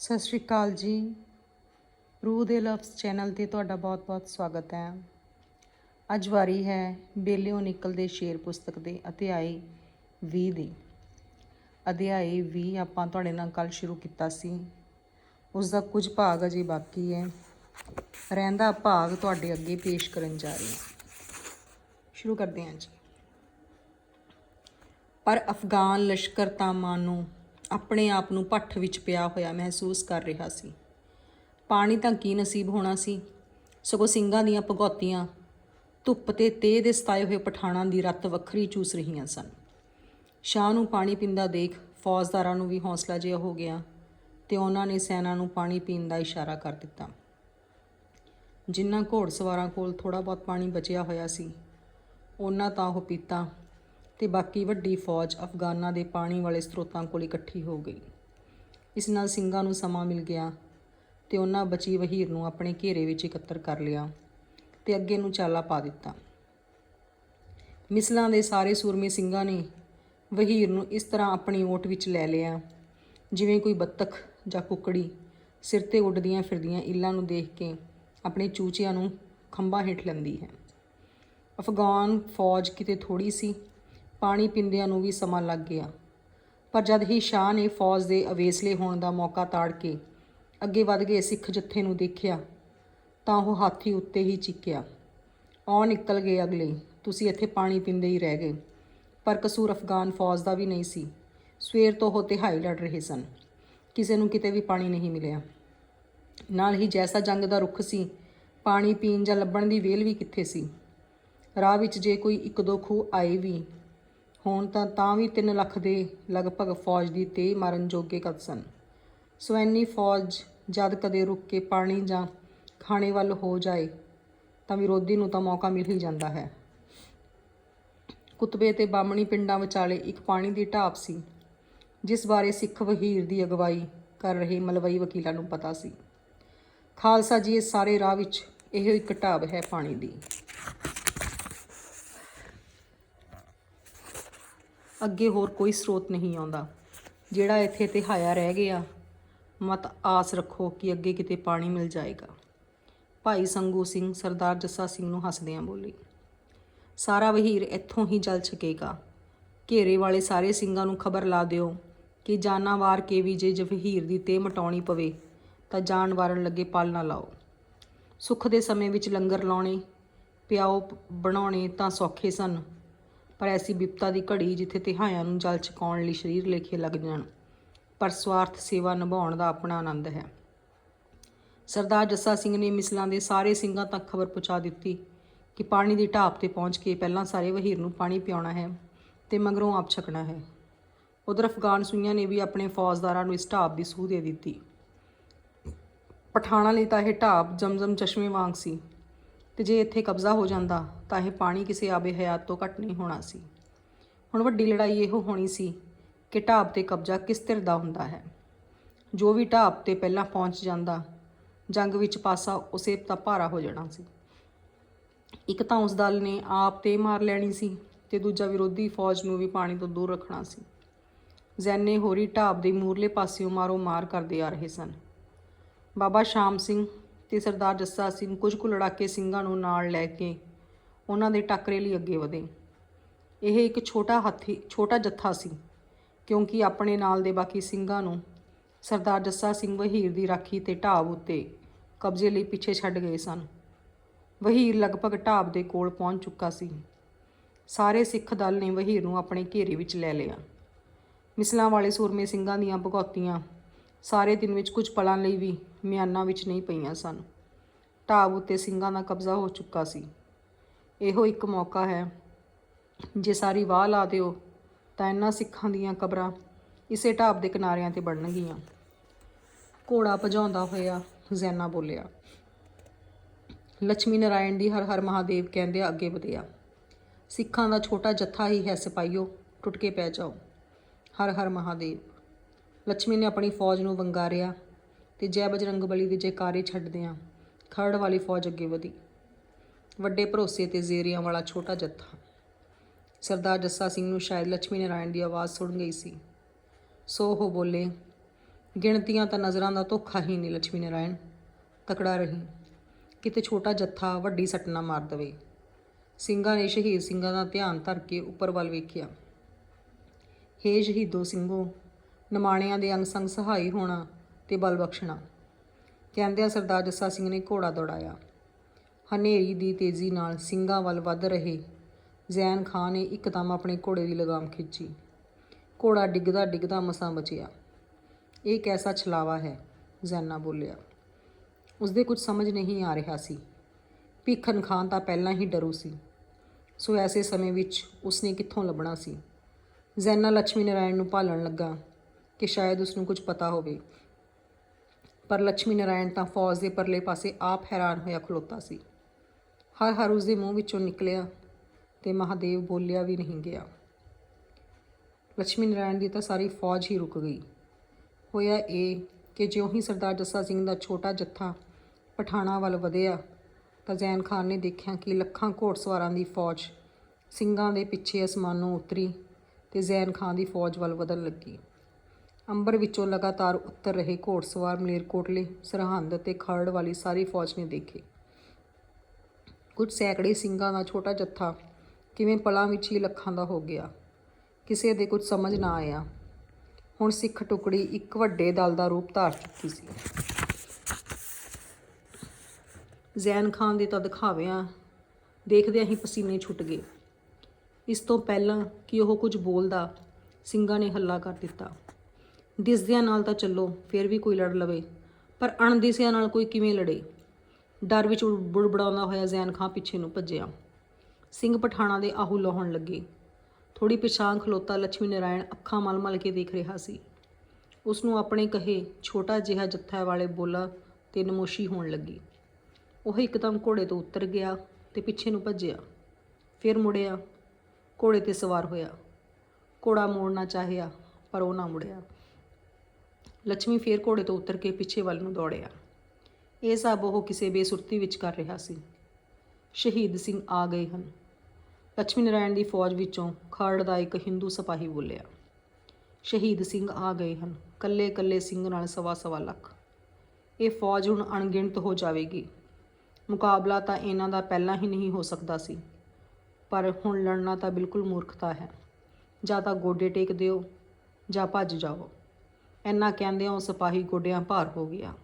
ਸਤਿ ਸ਼੍ਰੀ ਅਕਾਲ ਜੀ। ਰੂਹ ਦੇ ਲਫ਼ਜ਼ ਚੈਨਲ ਤੇ ਤੁਹਾਡਾ ਬਹੁਤ-ਬਹੁਤ ਸਵਾਗਤ ਹੈ। ਅੱਜ ਵਾਰੀ ਹੈ ਬੇਲਿਓ ਨਿਕਲਦੇ ਸ਼ੇਰ ਪੁਸਤਕ ਦੇ ਅਧਿਆਇ 20 ਦੀ। ਅਧਿਆਇ 20 ਆਪਾਂ ਤੁਹਾਡੇ ਨਾਲ ਕੱਲ ਸ਼ੁਰੂ ਕੀਤਾ ਸੀ। ਉਸ ਦਾ ਕੁਝ ਭਾਗ ਅਜੇ ਬਾਕੀ ਹੈ। ਰਹਿੰਦਾ ਭਾਗ ਤੁਹਾਡੇ ਅੱਗੇ ਪੇਸ਼ ਕਰਨ ਜਾ ਰਹੀ। ਹਾਂ ਸ਼ੁਰੂ ਕਰਦੇ ਹਾਂ ਜੀ। ਪਰ ਅਫਗਾਨ ਲਸ਼ਕਰ ਤਾਂ ਮਾਨੂੰ ਆਪਣੇ ਆਪ ਨੂੰ ਪੱਠ ਵਿੱਚ ਪਿਆ ਹੋਇਆ ਮਹਿਸੂਸ ਕਰ ਰਿਹਾ ਸੀ। ਪਾਣੀ ਤਾਂ ਕੀ ਨਸੀਬ ਹੋਣਾ ਸੀ? ਸਗੋਂ ਸਿੰਘਾਂ ਦੀਆਂ ਭਗੌਤੀਆਂ, ਧੁੱਪ ਤੇ ਤੇਹ ਦੇ ਸਤਾਏ ਹੋਏ ਪਠਾਣਾਂ ਦੀ ਰੱਤ ਵੱਖਰੀ ਚੂਸ ਰਹੀਆਂ ਸਨ। ਸ਼ਾਹ ਨੂੰ ਪਾਣੀ ਪੀਂਦਾ ਦੇਖ ਫੌਜਦਾਰਾਂ ਨੂੰ ਵੀ ਹੌਸਲਾ ਜਿਹਾ ਹੋ ਗਿਆ ਤੇ ਉਹਨਾਂ ਨੇ ਸੈਨਾ ਨੂੰ ਪਾਣੀ ਪੀਣ ਦਾ ਇਸ਼ਾਰਾ ਕਰ ਦਿੱਤਾ। ਜਿਨ੍ਹਾਂ ਘੋੜਸਵਾਰਾਂ ਕੋਲ ਥੋੜਾ ਬਹੁਤ ਪਾਣੀ ਬਚਿਆ ਹੋਇਆ ਸੀ, ਉਹਨਾਂ ਤਾਂ ਉਹ ਪੀਤਾ ਤੇ ਬਾਕੀ ਵੱਡੀ ਫੌਜ ਅਫਗਾਨਾਂ ਦੇ ਪਾਣੀ ਵਾਲੇ ਸਰੋਤਾਂ ਕੋਲ ਇਕੱਠੀ ਹੋ ਗਈ। ਇਸ ਨਾਲ ਸਿੰਘਾਂ ਨੂੰ ਸਮਾਂ ਮਿਲ ਗਿਆ ਤੇ ਉਹਨਾਂ ਬਚੀ ਵਹੀਰ ਨੂੰ ਆਪਣੇ ਘੇਰੇ ਵਿੱਚ ਇਕੱਤਰ ਕਰ ਲਿਆ ਤੇ ਅੱਗੇ ਨੂੰ ਚਾਲਾ ਪਾ ਦਿੱਤਾ। ਮਿਸਲਾਂ ਦੇ ਸਾਰੇ ਸੂਰਮੇ ਸਿੰਘਾਂ ਨੇ ਵਹੀਰ ਨੂੰ ਇਸ ਤਰ੍ਹਾਂ ਆਪਣੀ ਓਟ ਵਿੱਚ ਲੈ ਲਿਆ, ਜਿਵੇਂ ਕੋਈ ਬੱਤਖ ਜਾਂ ਕੁੱਕੜੀ ਸਿਰ ਤੇ ਉੱਡਦੀਆਂ ਫਿਰਦੀਆਂ ਇੱਲਾਂ ਨੂੰ ਦੇਖ ਕੇ ਆਪਣੇ ਚੂਚਿਆਂ ਨੂੰ ਖੰਭਾਂ ਹੇਠ ਲੈਂਦੀ ਹੈ। ਅਫਗਾਨ ਫੌਜ ਕਿਤੇ ਥੋੜੀ ਸੀ ਪਾਣੀ ਪਿੰਦਿਆਂ ਨੂੰ ਵੀ ਸਮਾਂ ਲੱਗ ਗਿਆ। ਪਰ ਜਦ ਹੀ ਸ਼ਾਹ ਨੇ ਫੌਜ ਦੇ ਅਵੇਸਲੇ ਹੋਣ ਦਾ ਮੌਕਾ ਤਾੜ ਕੇ ਅੱਗੇ ਵੱਧ ਗਏ ਸਿੱਖ ਜੱਥੇ ਨੂੰ ਦੇਖਿਆ, ਤਾਂ ਉਹ ਹਾਥੀ ਉੱਤੇ ਹੀ ਚੀਕਿਆ। ਔ ਨਿਕਲ ਗਏ ਅਗਲੇ, ਤੁਸੀਂ ਇੱਥੇ ਪਾਣੀ ਪੀਂਦੇ ਹੀ ਰਹਿ ਗਏ। ਪਰ ਕਸੂਰ ਅਫਗਾਨ ਫੌਜ ਦਾ ਵੀ ਨਹੀਂ ਸੀ। ਸਵੇਰ ਤੋਂ ਉਹ ਤਿਹਾਈ ਲੜ ਰਹੇ ਸਨ। ਕਿਸੇ ਨੂੰ ਕਿਤੇ ਵੀ ਪਾਣੀ ਨਹੀਂ ਮਿਲਿਆ। ਨਾਲ ਹੀ ਜੈਸਾ ਜੰਗ ਦਾ ਰੁੱਖ ਸੀ, ਪਾਣੀ ਪੀਣ ਜਾਂ ਲੱਭਣ ਦੀ ਵੇਲ ਵੀ ਕਿੱਥੇ ਸੀ? ਰਾਹ ਵਿੱਚ ਜੇ ਕੋਈ ਇੱਕ ਦੋ ਖੂਹ ਆਏ ਵੀ ਹੋਣ ਤਾਂ ਤਾਂ ਵੀ 3 ਲੱਖ ਦੇ ਲਗਭਗ ਫੌਜ ਦੀ ਤੇ ਮਾਰਨ ਜੋਗੇ ਕਦ ਸਨ ਸੋ ਇੰਨੀ ਫੌਜ ਜਦ ਕਦੇ ਰੁਕ ਕੇ ਪਾਣੀ ਜਾਂ ਖਾਣੇ ਵੱਲ ਹੋ ਜਾਏ, ਤਾਂ ਵਿਰੋਧੀ ਨੂੰ ਤਾਂ ਮੌਕਾ ਮਿਲ ਹੀ ਜਾਂਦਾ ਹੈ। ਕੁਤਬੇ ਤੇ ਬਾਮਣੀ ਪਿੰਡਾਂ ਵਿਚਾਲੇ ਇੱਕ ਪਾਣੀ ਦੀ ਢਾਬ ਸੀ, ਜਿਸ ਬਾਰੇ ਸਿੱਖ ਵਹੀਰ ਦੀ ਅਗਵਾਈ ਕਰ ਰਹੇ ਮਲਵਈ ਵਕੀਲਾਂ ਨੂੰ ਪਤਾ ਸੀ। ਖਾਲਸਾ ਜੀ ਇਸ ਸਾਰੇ ਰਾਹ ਵਿੱਚ ਇਹੋ ਇੱਕ ਢਾਬ ਹੈ ਪਾਣੀ ਦੀ। ਅੱਗੇ ਹੋਰ ਕੋਈ ਸਰੋਤ ਨਹੀਂ ਆਉਂਦਾ। ਜਿਹੜਾ ਇੱਥੇ ਤਿਹਾਇਆ ਰਹਿ ਗਿਆ, ਮਤ ਆਸ ਰੱਖੋ ਕਿ ਅੱਗੇ ਕਿਤੇ ਪਾਣੀ ਮਿਲ ਜਾਏਗਾ। ਭਾਈ ਸੰਗੂ ਸਿੰਘ, ਸਰਦਾਰ ਜੱਸਾ ਸਿੰਘ ਨੂੰ ਹੱਸਦਿਆਂ ਬੋਲੀ, ਸਾਰਾ ਵਹੀਰ ਇੱਥੋਂ ਹੀ ਜਲ ਛਕੇਗਾ। ਘੇਰੇ ਵਾਲੇ ਸਾਰੇ ਸਿੰਘਾਂ ਨੂੰ ਖਬਰ ਲਾ ਦਿਓ ਕਿ ਜਾਨਾਂ ਵਾਰ ਕੇ ਵੀ ਜੇ ਜਵਹੀਰ ਦੀ ਤੇ ਮਟਾਉਣੀ ਪਵੇ, ਤਾਂ ਜਾਨ ਵਾਰਨ ਲੱਗੇ ਪਲ ਨਾ ਲਾਓ। ਸੁੱਖ ਦੇ ਸਮੇਂ ਵਿੱਚ ਲੰਗਰ ਲਾਉਣੇ, ਪਿਆਓ ਬਣਾਉਣੇ ਤਾਂ ਸੌਖੇ ਸਨ। ਪਰ ਐਸੀ ਵਿਪਤਾ ਦੀ ਘੜੀ ਜਿੱਥੇ ਤਿਹਾਇਆਂ ਨੂੰ ਜਲ ਛਕਾਉਣ ਲਈ ਸਰੀਰ ਲੇਖੇ ਲੱਗ ਜਾਣ ਪਰ ਸਵਾਰਥ ਸੇਵਾ ਨਿਭਾਉਣ ਦਾ ਆਪਣਾ ਆਨੰਦ ਹੈ। ਸਰਦਾਰ ਜੱਸਾ ਸਿੰਘ ਨੇ ਮਿਸਲਾਂ ਦੇ ਸਾਰੇ ਸਿੰਘਾਂ ਤੱਕ ਖਬਰ ਪਹੁੰਚਾ ਦਿੱਤੀ ਕਿ ਪਾਣੀ ਦੀ ਢਾਬ ਤੇ ਪਹੁੰਚ ਕੇ ਪਹਿਲਾਂ ਸਾਰੇ ਵਹੀਰ ਨੂੰ ਪਾਣੀ ਪਿਆਉਣਾ ਹੈ ਤੇ ਮਗਰੋਂ ਆਪ ਛਕਣਾ ਹੈ। ਉਧਰ ਅਫਗਾਨ ਸੂਈਆਂ ਨੇ ਵੀ ਆਪਣੇ ਫੌਜਦਾਰਾਂ ਨੂੰ ਇਸ ਢਾਬ ਦੀ ਸੂਹ ਦੇ ਦਿੱਤੀ। ਪਠਾਣਾ ਲਈ ਤਾਂ ਇਹ ਢਾਬ ਜਮਜਮ ਚਸ਼ਮੇ ਵਾਂਗ ਸੀ ਤੇ ਜੇ ਇੱਥੇ ਕਬਜ਼ਾ ਹੋ ਜਾਂਦਾ ਤਾਂ ਇਹ ਪਾਣੀ ਕਿਸੇ ਆਬੇ ਹਯਾਤ ਤੋਂ ਘੱਟ ਨਹੀਂ ਹੋਣਾ ਸੀ। ਹੁਣ ਵੱਡੀ ਲੜਾਈ ਇਹੋ ਹੋਣੀ ਸੀ ਕਿ ਢਾਬ ਤੇ ਕਬਜ਼ਾ ਕਿਸ ਧਿਰ ਦਾ ਹੁੰਦਾ ਹੈ। ਜੋ ਵੀ ਢਾਬ ਤੇ ਪਹਿਲਾਂ ਪਹੁੰਚ ਜਾਂਦਾ, ਜੰਗ ਵਿੱਚ ਪਾਸਾ ਉਸੇ ਦਾ ਭਾਰਾ ਹੋ ਜਾਣਾ ਸੀ। ਇੱਕ ਤਾਂ ਉਸ ਦਲ ਨੇ ਆਪ ਤੇ ਮਾਰ ਲੈਣੀ ਸੀ ਤੇ ਦੂਜਾ ਵਿਰੋਧੀ ਫੌਜ ਨੂੰ ਵੀ ਪਾਣੀ ਤੋਂ ਦੂਰ ਰੱਖਣਾ ਸੀ। ਜ਼ੈਨੇ ਹੋਰੀ ਢਾਬ ਦੇ ਮੂਰਲੇ ਪਾਸਿਓਂ ਮਾਰੋ ਮਾਰ ਕਰਦੇ ਆ ਰਹੇ ਸਨ। ਬਾਬਾ ਸ਼ਾਮ ਸਿੰਘ ਤੇ ਸਰਦਾਰ ਜੱਸਾ ਸਿੰਘ ਕੁਝ ਕੁ ਲੜਾਕੇ ਸਿੰਘਾਂ ਨੂੰ ਨਾਲ ਲੈ ਕੇ ਉਹਨਾਂ ਦੇ ਟਾਕਰੇ ਲਈ ਅੱਗੇ ਵਧੇ। ਇਹ ਇੱਕ ਛੋਟਾ ਹਾਥੀ, ਛੋਟਾ ਜੱਥਾ ਸੀ, ਕਿਉਂਕਿ ਆਪਣੇ ਨਾਲ ਦੇ ਬਾਕੀ ਸਿੰਘਾਂ ਨੂੰ ਸਰਦਾਰ ਜੱਸਾ ਸਿੰਘ ਵਹੀਰ ਦੀ ਰਾਖੀ ਤੇ ਢਾਬ ਉੱਤੇ ਕਬਜ਼ੇ ਲਈ ਪਿੱਛੇ ਛੱਡ ਗਏ ਸਨ। ਵਹੀਰ ਲਗਭਗ ਢਾਬ ਦੇ ਕੋਲ ਪਹੁੰਚ ਚੁੱਕਾ ਸੀ। ਸਾਰੇ ਸਿੱਖ ਦਲ ਨੇ ਵਹੀਰ ਨੂੰ ਆਪਣੇ ਘੇਰੇ ਵਿੱਚ ਲੈ ਲਿਆ। ਮਿਸਲਾਂ ਵਾਲੇ ਸੂਰਮੇ ਸਿੰਘਾਂ ਦੀਆਂ ਭਗੌਤੀਆਂ ਸਾਰੇ ਦਿਨ ਵਿੱਚ ਕੁਝ ਪਲਾਂ ਲਈ ਵੀ ਮਿਆਨਾਂ ਵਿੱਚ ਨਹੀਂ ਪਈਆਂ ਸਨ। ਢਾਬ ਉੱਤੇ ਸਿੰਘਾਂ ਦਾ ਕਬਜ਼ਾ ਹੋ ਚੁੱਕਾ ਸੀ। ਇਹੋ ਇੱਕ ਮੌਕਾ ਹੈ। ਜੇ ਸਾਰੀ ਵਾਹ ਲਾ ਦਿਓ, ਤਾਂ ਇਹਨਾਂ ਸਿੱਖਾਂ ਦੀਆਂ ਕਬਰਾਂ ਇਸੇ ਢਾਬ ਦੇ ਕਿਨਾਰਿਆਂ ਤੇ ਬੜਨਗੀਆਂ ਘੋੜਾ ਭਜਾਉਂਦਾ ਹੋਇਆ ਜ਼ੈਨਾ ਬੋਲਿਆ ਲక్ష్ਮੀ ਨਾਰਾਇਣ ਦੀ ਹਰ ਹਰ ਮਹਾਦੇਵ ਕਹਿੰਦੇ ਅੱਗੇ ਵਧਿਆ। ਸਿੱਖਾਂ ਦਾ ਛੋਟਾ ਜੱਥਾ ਹੀ ਹੈ ਸਿਪਾਈਓ ਟੁੱਟ ਕੇ ਪੈ ਜਾਓ। ਹਰ ਹਰ ਮਹਾਦੇਵ ਲక్ష్ਮੀ ਨੇ ਆਪਣੀ ਫੌਜ ਨੂੰ ਵੰਗਾਰਿਆ ਤੇ ਜੈ ਬਜਰੰਗ ਬਲੀ ਦੇ ਜੈਕਾਰੇ ਛੱਡਦਿਆਂ ਖਰੜ ਵਾਲੀ ਫੌਜ ਅੱਗੇ ਵਧੀ। ਵੱਡੇ ਭਰੋਸੇ ਤੇ ਜ਼ੇਰੀਆਂ ਵਾਲਾ ਛੋਟਾ ਜੱਥਾ। ਸਰਦਾਰ ਜੱਸਾ ਸਿੰਘ ਨੂੰ ਸ਼ਾਇਦ ਲక్ష్ਮੀ ਨਾਰਾਇਣ ਦੀ ਆਵਾਜ਼ ਸੁਣ ਗਈ ਸੀ। ਸੋ ਉਹ ਬੋਲੇ, ਗਿਣਤੀਆਂ ਤਾਂ ਨਜ਼ਰਾਂ ਦਾ ਧੋਖਾ ਹੀ ਨਹੀਂ ਲక్ష్ਮੀ ਨਾਰਾਇਣ। ਤਕੜਾ ਰਹੀ, ਕਿਤੇ ਛੋਟਾ ਜੱਥਾ ਵੱਡੀ ਸੱਟਣਾ ਮਾਰ ਦਵੇ। ਸਿੰਘਾਂ ਨੇ ਸ਼ਹੀਦ ਸਿੰਘਾਂ ਦਾ ਧਿਆਨ ਧਰ ਕੇ ਉੱਪਰ ਵੱਲ ਵੇਖਿਆ। ਹੇ ਸ਼ਹੀਦੋ ਸਿੰਘੋ, ਨਮਾਣਿਆਂ ਦੇ ਅੰਗ ਸੰਗ ਸਹਾਈ ਹੋਣਾ ਤੇ ਬਲ ਬਖਸ਼ਣਾ। ਕਹਿੰਦਿਆਂ ਸਰਦਾਰ ਜੱਸਾ ਸਿੰਘ ਨੇ ਘੋੜਾ ਦੌੜਾਇਆ। ਹਨੇਰੀ ਦੀ ਤੇਜ਼ੀ ਨਾਲ ਸਿੰਘਾਂ ਵੱਲ ਵੱਧ ਰਹੇ ਜ਼ੈਨ ਖਾਨ ਨੇ ਇੱਕਦਮ ਆਪਣੇ ਘੋੜੇ ਦੀ ਲਗਾਮ ਖਿੱਚੀ। ਘੋੜਾ ਡਿੱਗਦਾ ਡਿੱਗਦਾ ਮਸਾਂ ਬਚਿਆ। ਇਹ ਕੈਸਾ ਛਲਾਵਾ ਹੈ? ਜ਼ੈਨਾ ਬੋਲਿਆ। ਉਸਦੇ ਕੁਝ ਸਮਝ ਨਹੀਂ ਆ ਰਿਹਾ ਸੀ। ਭੀਖਨ ਖਾਨ ਤਾਂ ਪਹਿਲਾਂ ਹੀ ਡਰੂ ਸੀ। ਸੋ ਐਸੇ ਸਮੇਂ ਵਿੱਚ ਉਸਨੇ ਕਿੱਥੋਂ ਲੱਭਣਾ ਸੀ? ਜ਼ੈਨਾ ਲక్ష్ਮੀ ਨਾਰਾਇਣ ਨੂੰ ਭਾਲਣ ਲੱਗਾ ਕਿ ਸ਼ਾਇਦ ਉਸ ਨੂੰ ਕੁਝ ਪਤਾ ਹੋਵੇ। ਪਰ ਲక్ష్ਮੀ ਨਾਰਾਇਣ ਤਾਂ ਫੌਜ ਦੇ ਪਰਲੇ ਪਾਸੇ ਆਪ ਹੈਰਾਨ ਹੋਇਆ ਖਲੋਤਾ ਸੀ। ਹਰ ਹਰ ਉਸਦੇ ਮੂੰਹ ਵਿੱਚੋਂ ਨਿਕਲਿਆ ਤੇ ਮਹਾਦੇਵ ਬੋਲਿਆ ਵੀ ਨਹੀਂ ਗਿਆ। ਲక్ష్ਮੀ ਨਾਰਾਇਣ ਦੀ ਤਾਂ ਸਾਰੀ ਫੌਜ ਹੀ ਰੁਕ ਗਈ। ਹੋਇਆ ਇਹ ਕਿ ਜਿਉਂ ਹੀ ਸਰਦਾਰ ਜੱਸਾ ਸਿੰਘ ਦਾ ਛੋਟਾ ਜੱਥਾ ਪਠਾਣਾ ਵੱਲ ਵਧਿਆ, ਤਾਂ ਜ਼ੈਨ ਖਾਨ ਨੇ ਦੇਖਿਆ ਕਿ ਲੱਖਾਂ ਘੋੜਸਵਾਰਾਂ ਦੀ ਫੌਜ ਸਿੰਘਾਂ ਦੇ ਪਿੱਛੇ ਅਸਮਾਨੋਂ ਉਤਰੀ ਤੇ ਜ਼ੈਨ ਖਾਨ ਦੀ ਫੌਜ ਵੱਲ ਵਧਣ ਲੱਗੀ। ਅੰਬਰ ਵਿੱਚੋਂ ਲਗਾਤਾਰ ਉੱਤਰ ਰਹੇ ਘੋੜਸਵਾਰ ਮਲੇਰਕੋਟਲੇ, ਸਰਹੰਦ ਤੇ ਖਰੜ ਵਾਲੀ ਸਾਰੀ ਫੌਜ ਨੇ ਦੇਖੇ। ਕੁਝ ਸੈਂਕੜੇ ਸਿੰਘਾਂ ਦਾ ਛੋਟਾ ਜੱਥਾ ਕਿਵੇਂ ਪਲਾਂ ਵਿੱਚ ਹੀ ਲੱਖਾਂ ਦਾ ਹੋ ਗਿਆ। ਕਿਸੇ ਦੇ ਕੁਝ ਸਮਝ ਨਾ ਆਇਆ। ਹੁਣ ਸਿੱਖ ਟੁਕੜੀ ਇੱਕ ਵੱਡੇ ਦਲ ਦਾ ਰੂਪ ਧਾਰ ਚੁੱਕੀ ਸੀ। ਜ਼ੈਨ ਖਾਨ ਦੇ ਤਾਂ ਦਿਖਾਵਿਆਂ ਦੇਖਦਿਆਂ ਹੀ ਪਸੀਨੇ ਛੁੱਟ ਗਏ। ਇਸ ਤੋਂ ਪਹਿਲਾਂ ਕਿ ਉਹ ਕੁਝ ਬੋਲਦਾ, ਸਿੰਘਾਂ ਨੇ ਹੱਲਾ ਕਰ ਦਿੱਤਾ। ਦਿਸਦਿਆਂ ਨਾਲ ਤਾਂ ਚੱਲੋ, ਫਿਰ ਵੀ ਕੋਈ ਲੜ ਲਵੇ, ਪਰ ਅਣਦਿਸਿਆਂ ਨਾਲ ਕੋਈ ਕਿਵੇਂ ਲੜੇ? ਡਰ ਵਿੱਚ ਬੁੜਬੜਾਉਂਦਾ ਹੋਇਆ ਜ਼ੈਨ ਖਾਂ ਪਿੱਛੇ ਨੂੰ ਭੱਜਿਆ। ਸਿੰਘ ਪਠਾਣਾ ਦੇ ਆਹੂ ਲਾਉਣ ਲੱਗੇ। ਥੋੜੀ ਪਿਛਾਂ ਖਲੋਤਾ ਲక్ష్ਮੀ ਨਾਰਾਇਣ ਅੱਖਾਂ ਮਲਮਲ ਕੇ ਦੇਖ ਰਿਹਾ ਸੀ। ਉਸ ਨੂੰ ਆਪਣੇ ਕਹੇ ਛੋਟਾ ਜਿਹਾ ਜੱਥਾ ਵਾਲੇ ਬੋਲਾ ਤੇ ਨਮੋਸ਼ੀ ਹੋਣ ਲੱਗੀ। ਉਹ ਇੱਕਦਮ ਘੋੜੇ ਤੋਂ ਉਤਰ ਗਿਆ ਤੇ ਪਿੱਛੇ ਨੂੰ ਭੱਜਿਆ। ਫਿਰ ਮੁੜਿਆ, ਘੋੜੇ ਤੇ ਸਵਾਰ ਹੋਇਆ। ਘੋੜਾ ਮੋੜਨਾ ਚਾਹਿਆ, ਪਰ ਉਹ ਨਾ ਮੁੜਿਆ। ਲక్ష్ਮੀ ਫੇਰ ਘੋੜੇ ਤੋਂ ਉਤਰ ਕੇ ਪਿੱਛੇ ਵੱਲ ਨੂੰ ਦੌੜਿਆ। ਇਹ ਸਭ ਉਹ ਕਿਸੇ ਬੇਸੁਰਤੀ ਵਿੱਚ ਕਰ ਰਿਹਾ ਸੀ। ਸ਼ਹੀਦ ਸਿੰਘ ਆ ਗਏ ਹਨ। ਲక్ష్ਮੀ ਨਾਰਾਇਣ ਦੀ ਫੌਜ ਵਿੱਚੋਂ ਖਰੜ ਦਾ ਇੱਕ ਹਿੰਦੂ ਸਿਪਾਹੀ ਬੋਲਿਆ। ਸ਼ਹੀਦ ਸਿੰਘ ਆ ਗਏ ਹਨ। ਕੱਲੇ ਕੱਲੇ ਸਿੰਘ ਨਾਲ ਸਵਾ ਸਵਾ ਲੱਖ। ਇਹ ਫੌਜ ਹੁਣ ਅਣਗਿਣਤ ਹੋ ਜਾਵੇਗੀ। ਮੁਕਾਬਲਾ ਤਾਂ ਇਹਨਾਂ ਦਾ ਪਹਿਲਾਂ ਹੀ ਨਹੀਂ ਹੋ ਸਕਦਾ ਸੀ। ਪਰ ਹੁਣ ਲੜਨਾ ਤਾਂ ਬਿਲਕੁਲ ਮੂਰਖਤਾ ਹੈ। ਜਾਂ ਤਾਂ ਗੋਡੇ ਟੇਕ ਦਿਓ ਜਾਂ ਭੱਜ ਜਾਓ। ਇੰਨਾ ਕਹਿੰਦਿਆਂ ਉਹ ਸਿਪਾਹੀ ਗੋਡਿਆਂ ਭਾਰ ਹੋ ਗਿਆ।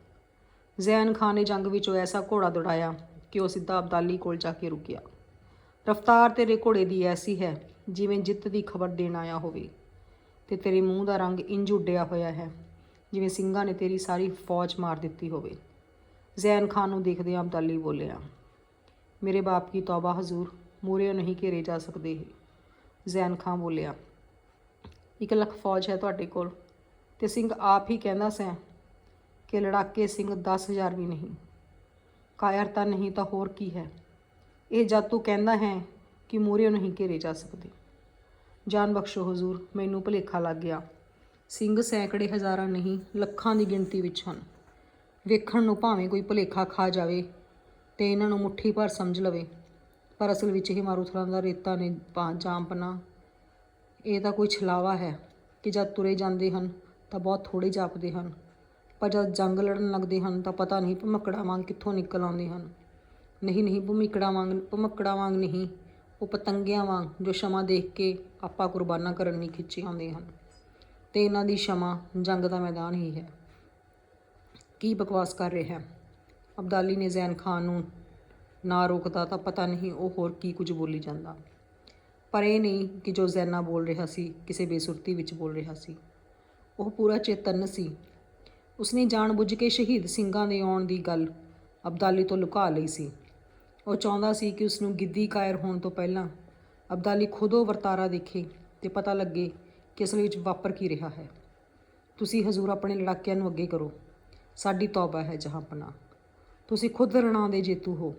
ਜ਼ੈਨ ਖਾਨ ਨੇ ਜੰਗ ਵਿੱਚੋਂ ਐਸਾ ਘੋੜਾ ਦੌੜਾਇਆ ਕਿ ਉਹ ਸਿੱਧਾ ਅਬਦਾਲੀ ਕੋਲ ਜਾ ਕੇ ਰੁਕਿਆ ਰਫਤਾਰ ਤੇਰੇ ਘੋੜੇ ਦੀ ਐਸੀ ਹੈ ਜਿਵੇਂ ਜਿੱਤ ਦੀ ਖਬਰ ਦੇਣ ਆਇਆ ਹੋਵੇ ਤੇ ਤੇਰੇ ਮੂੰਹ ਦਾ ਰੰਗ ਇੰਜ ਉੱਡਿਆ ਹੋਇਆ ਹੈ ਜਿਵੇਂ ਸਿੰਘਾਂ ਨੇ ਤੇਰੀ ਸਾਰੀ ਫੌਜ ਮਾਰ ਦਿੱਤੀ ਹੋਵੇ। ਜ਼ੈਨ ਖਾਨ ਨੂੰ ਦੇਖਦਿਆਂ ਅਬਦਾਲੀ ਬੋਲਿਆ, ਮੇਰੇ ਬਾਪ ਕੀ ਤੌਬਾ ਹਜ਼ੂਰ ਮੂਰੇ ਨਹੀਂ ਘੇਰੇ ਜਾ ਸਕਦੇ ਜ਼ੈਨ ਖਾਨ ਬੋਲਿਆ, ਇੱਕ ਲੱਖ ਫੌਜ ਹੈ ਤੁਹਾਡੇ ਕੋਲ ਤੇ ਸਿੰਘ ਆਪ ਹੀ ਕਹਿੰਦਾ ਸੈਂ ਕਿ ਲੜਾਕੇ ਸਿੰਘ 10000 ਵੀ ਨਹੀਂ। ਕਾਇਰਤਾ ਨਹੀਂ ਤਾਂ ਹੋਰ ਕੀ ਹੈ? ਇਹ ਜਦ ਤੂੰ ਕਹਿੰਦਾ ਹੈ ਕਿ ਮੂਰੇ ਨਹੀਂ ਘੇਰੇ ਜਾ ਸਕਦੇ। ਜਾਨ ਬਖਸ਼ੋ ਹਜ਼ੂਰ, ਮੈਨੂੰ ਭੁਲੇਖਾ ਲੱਗ ਗਿਆ। ਸਿੰਘ ਸੈਂਕੜੇ ਹਜ਼ਾਰਾਂ ਨਹੀਂ, ਲੱਖਾਂ ਦੀ ਗਿਣਤੀ ਵਿੱਚ ਹਨ। ਵੇਖਣ ਨੂੰ ਭਾਵੇਂ ਕੋਈ ਭੁਲੇਖਾ ਖਾ ਜਾਵੇ ਤੇ ਇਹਨਾਂ ਨੂੰ ਮੁੱਠੀ ਭਰ ਸਮਝ ਲਵੇ, ਪਰ ਅਸਲ ਵਿੱਚ ਇਹ ਮਾਰੂਥਲਾਂ ਦਾ ਰੇਤਾ ਨੇ ਪਾ ਜਾਂਪਨਾ ਇਹ ਤਾਂ ਕੋਈ ਛਲਾਵਾ ਹੈ ਕਿ ਜਦ ਤੁਰੇ ਜਾਂਦੇ ਹਨ ਤਾਂ ਬਹੁਤ ਥੋੜੇ ਜਾਪਦੇ ਹਨ। ਪਰ ਜਦ ਜੰਗ ਲੜਨ ਲੱਗਦੇ ਹਨ ਤਾਂ ਪਤਾ ਨਹੀਂ ਭਮਕੜਾ ਵਾਂਗ ਕਿੱਥੋਂ ਨਿਕਲ ਆਉਂਦੇ ਹਨ। ਨਹੀਂ ਨਹੀਂ, ਭਮਿਕੜਾ ਵਾਂਗ, ਭਮਕੜਾ ਵਾਂਗ ਨਹੀਂ, ਉਹ ਪਤੰਗਿਆਂ ਵਾਂਗ ਜੋ ਸ਼ਮਾ ਦੇਖ ਕੇ ਆਪਾ ਕੁਰਬਾਨਾ ਕਰਨ ਲਈ ਖਿੱਚੇ ਆਉਂਦੇ ਹਨ। ਤੇ ਇਹਨਾਂ ਦੀ ਸ਼ਮਾ ਜੰਗ ਦਾ ਮੈਦਾਨ ਹੀ ਹੈ। ਕੀ ਬਕਵਾਸ ਕਰ ਰਿਹਾ ਹੈ? ਅਬਦਾਲੀ ਨੇ ਜ਼ੈਨ ਖਾਨ ਨੂੰ ਨਾ ਰੋਕਦਾ ਤਾਂ ਪਤਾ ਨਹੀਂ ਉਹ ਹੋਰ ਕੀ ਕੁਝ ਬੋਲੀ ਜਾਂਦਾ। ਪਰ ਇਹ ਨਹੀਂ ਕਿ ਜੋ ਜ਼ੈਨਾ ਬੋਲ ਰਿਹਾ ਸੀ, ਕਿਸੇ ਬੇਸੁਰਤੀ ਵਿੱਚ ਬੋਲ ਰਿਹਾ ਸੀ। ਉਹ ਪੂਰਾ ਚੇਤਨ ਸੀ ਉਸਨੇ ਜਾਣਬੁੱਝ ਕੇ ਸ਼ਹੀਦ ਸਿੰਘਾਂ ਦੇ ਆਉਣ ਦੀ ਗੱਲ ਅਬਦਾਲੀ ਤੋਂ ਲੁਕਾ ਲਈ ਸੀ। ਉਹ ਚਾਹੁੰਦਾ ਸੀ ਕਿ ਉਸ ਨੂੰ ਗਿੱਦੀ ਕਾਇਰ ਹੋਣ ਤੋਂ ਪਹਿਲਾਂ ਅਬਦਾਲੀ ਖੁਦੋਂ ਵਰਤਾਰਾ ਦੇਖੇ ਤੇ ਪਤਾ ਲੱਗੇ ਕਿ ਅਸਲ ਵਿੱਚ ਵਾਪਰ ਕੀ ਰਿਹਾ ਹੈ। ਤੁਸੀਂ ਹਜ਼ੂਰ ਆਪਣੇ ਲੜਾਕਿਆਂ ਨੂੰ ਅੱਗੇ ਕਰੋ। ਸਾਡੀ ਤੌਬਾ ਹੈ ਜਹਾਂਪਨਾ ਤੁਸੀਂ ਖੁਦ ਰਣਾ ਦੇ ਜੇਤੂ ਹੋ।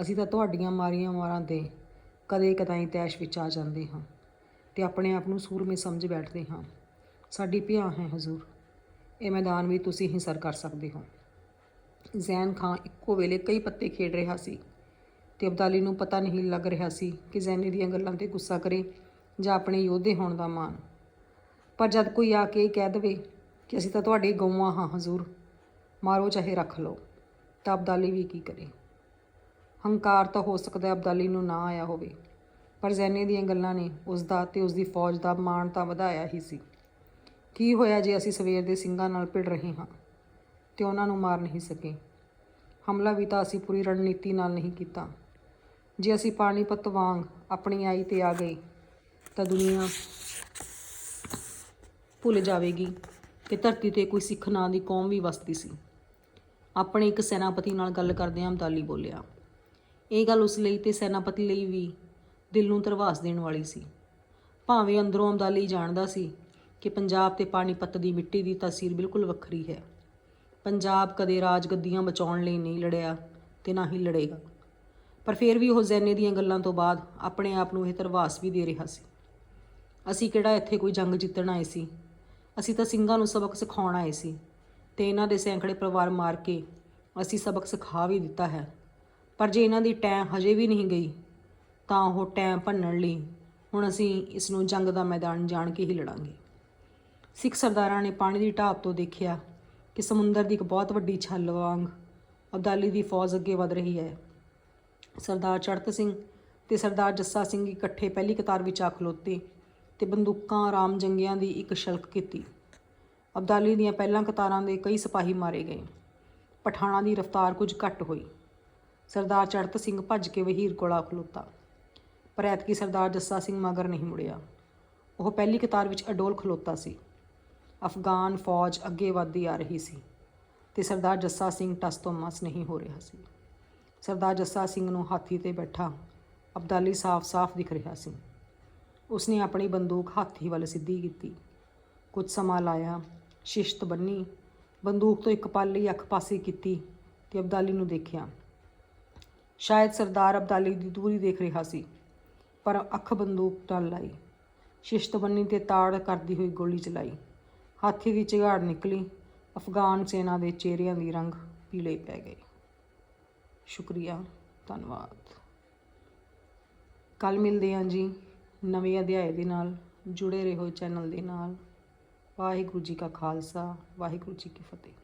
ਅਸੀਂ ਤਾਂ ਤੁਹਾਡੀਆਂ ਮਾਰੀਆਂ ਮਾਰਾਂ ਦੇ ਕਦੇ ਕਦਾਈ ਤੈਸ਼ ਵਿੱਚ ਆ ਜਾਂਦੇ ਹਾਂ ਤੇ ਆਪਣੇ ਆਪ ਨੂੰ ਸੂਰਮੇ ਸਮਝ ਬੈਠਦੇ ਹਾਂ। ਸਾਡੀ ਭਿਆ ਹੈ ਹਜ਼ੂਰ। ਇਹ ਮੈਦਾਨ ਵੀ ਤੁਸੀਂ ਹੀ ਸਰ ਕਰ ਸਕਦੇ ਹੋ। ਜ਼ੈਨ ਖਾਨ ਇੱਕੋ ਵੇਲੇ ਕਈ ਪੱਤੇ ਖੇਡ ਰਿਹਾ ਸੀ ਤੇ ਅਬਦਾਲੀ ਨੂੰ ਪਤਾ ਨਹੀਂ ਲੱਗ ਰਿਹਾ ਸੀ ਕਿ ਜ਼ੈਨੀ ਦੀਆਂ ਗੱਲਾਂ ਤੇ ਗੁੱਸਾ ਕਰੇ ਜਾਂ ਆਪਣੇ ਯੋਧੇ ਹੋਣ ਦਾ ਮਾਣ। ਪਰ ਜਦ ਕੋਈ ਆ ਕੇ ਇਹ ਕਹਿ ਦੇਵੇ ਕਿ ਅਸੀਂ ਤਾਂ ਤੁਹਾਡੇ ਗਊਆਂ ਹਾਂ ਹਜ਼ੂਰ, ਮਾਰੋ ਚਾਹੇ ਰੱਖ ਲਓ, ਤਾਂ ਅਬਦਾਲੀ ਵੀ ਕੀ ਕਰੇ? ਹੰਕਾਰ ਤਾਂ ਹੋ ਸਕਦਾ ਅਬਦਾਲੀ ਨੂੰ ਨਾ ਆਇਆ ਹੋਵੇ, ਪਰ ਜ਼ੈਨੇ ਦੀਆਂ ਗੱਲਾਂ ਨੇ ਉਸ ਦਾ ਤੇ ਉਸ ਦੀ ਫੌਜ ਦਾ ਮਾਣ ਤਾਂ ਵਧਾਇਆ ਹੀ ਸੀ। ਕੀ ਹੋਇਆ ਜੇ ਅਸੀਂ ਸਵੇਰ ਦੇ ਸਿੰਘਾਂ ਨਾਲ ਭਿੜ ਰਹੇ ਹਾਂ ਤੇ ਉਹਨਾਂ ਨੂੰ ਮਾਰ ਨਹੀਂ ਸਕੇ? ਹਮਲਾ ਵੀ ਤਾਂ ਅਸੀਂ ਪੂਰੀ ਰਣਨੀਤੀ ਨਾਲ ਨਹੀਂ ਕੀਤਾ। ਜੇ ਅਸੀਂ ਪਾਣੀਪਤ ਵਾਂਗ ਆਪਣੀ ਆਈ ਤੇ ਆ ਗਏ, ਤਾਂ ਦੁਨੀਆ ਭੁੱਲ ਜਾਵੇਗੀ ਕਿ ਧਰਤੀ ਤੇ ਕੋਈ ਸਿੱਖ ਨਾਂ ਦੀ ਕੌਮ ਵੀ ਵਸਦੀ ਸੀ। ਆਪਣੇ ਇੱਕ ਸੈਨਾਪਤੀ ਨਾਲ ਗੱਲ ਕਰਦਿਆਂ ਅਬਦਾਲੀ ਬੋਲਿਆ, ਇਹ ਗੱਲ ਉਸ ਲਈ ਤੇ ਸੈਨਾਪਤੀ ਲਈ ਵੀ ਦਿਲ ਨੂੰ ਧਰਵਾਸ ਦੇਣ ਵਾਲੀ ਸੀ। ਭਾਵੇਂ ਅੰਦਰੋਂ ਅਬਦਾਲੀ ਜਾਣਦਾ ਸੀ ਕਿ ਪੰਜਾਬ ਤੇ ਪਾਣੀਪਤ ਦੀ ਮਿੱਟੀ ਦੀ ਤਾਸੀਰ ਬਿਲਕੁਲ ਵੱਖਰੀ ਹੈ। ਪੰਜਾਬ ਕਦੇ ਰਾਜ ਗੱਦੀਆਂ ਬਚਾਉਣ ਲਈ ਨਹੀਂ ਲੜਿਆ ਤੇ ਨਾ ਹੀ ਲੜੇਗਾ। ਪਰ ਫਿਰ ਵੀ ਉਹ ਜ਼ੈਨੇ ਦੀਆਂ ਗੱਲਾਂ ਤੋਂ ਬਾਅਦ ਆਪਣੇ ਆਪ ਨੂੰ ਇਹ ਧਰਵਾਸ ਵੀ ਦੇ ਰਿਹਾ ਸੀ। ਅਸੀਂ ਕਿਹੜਾ ਇੱਥੇ ਕੋਈ ਜੰਗ ਜਿੱਤਣ ਆਏ ਸੀ? ਅਸੀਂ ਤਾਂ ਸਿੰਘਾਂ ਨੂੰ ਸਬਕ ਸਿਖਾਉਣ ਆਏ ਸੀ ਤੇ ਇਹਨਾਂ ਦੇ ਸੈਂਕੜੇ ਪਰਿਵਾਰ ਮਾਰ ਕੇ ਅਸੀਂ ਸਬਕ ਸਿਖਾ ਵੀ ਦਿੱਤਾ ਹੈ। ਪਰ ਜੇ ਇਹਨਾਂ ਦੀ ਟੈਂ ਹਜੇ ਵੀ ਨਹੀਂ ਗਈ, ਤਾਂ ਉਹ ਟੈਂ ਭੰਨਣ ਲਈ ਹੁਣ ਅਸੀਂ ਇਸ ਨੂੰ ਜੰਗ ਦਾ ਮੈਦਾਨ ਜਾਣ ਕੇ ਹੀ ਲੜਾਂਗੇ। ਸਿੱਖ ਸਰਦਾਰਾਂ ਨੇ ਪਾਣੀ ਦੀ ਢਾਬ ਤੋਂ ਦੇਖਿਆ ਕਿ ਸਮੁੰਦਰ ਦੀ ਇੱਕ ਬਹੁਤ ਵੱਡੀ ਛੱਲ ਵਾਂਗ ਅਬਦਾਲੀ ਦੀ ਫੌਜ ਅੱਗੇ ਵਧ ਰਹੀ ਹੈ। ਸਰਦਾਰ ਚੜਤ ਸਿੰਘ ਤੇ ਸਰਦਾਰ ਜੱਸਾ ਸਿੰਘ ਇਕੱਠੇ ਪਹਿਲੀ ਕਤਾਰ ਵਿੱਚ ਆ ਖਲੋਤੇ ਤੇ ਬੰਦੂਕਾਂ ਆਰਾਮ ਜੰਗੀਆਂ ਦੀ ਇੱਕ ਸ਼ਲਕ ਕੀਤੀ। ਅਬਦਾਲੀ ਦੀਆਂ ਪਹਿਲਾਂ ਕਤਾਰਾਂ ਦੇ ਕਈ ਸਿਪਾਹੀ ਮਾਰੇ ਗਏ। ਪਠਾਣਾ ਦੀ ਰਫ਼ਤਾਰ ਕੁਝ ਘੱਟ ਹੋਈ। ਸਰਦਾਰ ਚੜਤ ਸਿੰਘ ਭੱਜ ਕੇ ਵਹੀਰ ਕੋਲ ਆ ਖਲੋਤਾ। ਪਰ ਐਤਕੀ ਸਰਦਾਰ ਜੱਸਾ ਸਿੰਘ ਮਗਰ ਨਹੀਂ ਮੁੜਿਆ। ਉਹ ਪਹਿਲੀ ਕਤਾਰ ਵਿੱਚ ਅਡੋਲ ਖਲੋਤਾ ਸੀ। ਅਫਗਾਨ ਫੌਜ ਅੱਗੇ ਵਧਦੀ ਆ ਰਹੀ ਸੀ ਤੇ ਸਰਦਾਰ ਜੱਸਾ ਸਿੰਘ ਟਸ ਤੋਂ ਮਸ ਨਹੀਂ ਹੋ ਰਿਹਾ ਸੀ। ਸਰਦਾਰ ਜੱਸਾ ਸਿੰਘ ਨੂੰ ਹਾਥੀ ਤੇ ਬੈਠਾ ਅਬਦਾਲੀ ਸਾਫ਼-ਸਾਫ਼ ਦਿਖ ਰਿਹਾ ਸੀ। ਉਸਨੇ ਆਪਣੀ ਬੰਦੂਕ ਹਾਥੀ ਵੱਲ ਸਿੱਧੀ ਕੀਤੀ। ਕੁਝ ਸਮਾਂ ਲਾਇਆ, ਸ਼ਿਸ਼ਤ ਬੰਨੀ, ਬੰਦੂਕ ਤੋਂ ਇੱਕ ਪਲ ਲਈ ਅੱਖ ਪਾਸੇ ਕੀਤੀ ਤੇ ਅਬਦਾਲੀ ਨੂੰ ਦੇਖਿਆ। ਸ਼ਾਇਦ ਸਰਦਾਰ ਅਬਦਾਲੀ ਦੀ ਦੂਰੀ ਦੇਖ ਰਿਹਾ ਸੀ, ਪਰ ਅੱਖ ਬੰਦੂਕ ਨਾਲ ਲਾਈ। ਸ਼ਿਸ਼ਤ ਬੰਨੀ ਤੇ ਤਾੜ ਕਰਦੀ ਹੋਈ ਗੋਲੀ ਚਲਾਈ। ਹਾਥੀ ਦੀ ਝਗਾੜ ਨਿਕਲੀ। ਅਫਗਾਨ ਸੈਨਾ ਦੇ ਚਿਹਰਿਆਂ ਦੀ ਰੰਗ ਪੀਲੇ ਪੈ ਗਏ। ਸ਼ੁਕਰੀਆ, ਧੰਨਵਾਦ। ਕੱਲ ਮਿਲਦੇ ਹਾਂ ਜੀ ਨਵੇਂ ਅਧਿਆਏ ਦੇ ਨਾਲ, ਜੁੜੇ ਰਹੋ ਚੈਨਲ ਦੇ ਨਾਲ। ਵਾਹਿਗੁਰੂ ਜੀ ਕਾ ਖਾਲਸਾ, ਵਾਹਿਗੁਰੂ ਜੀ ਕੀ ਫਤਿਹ।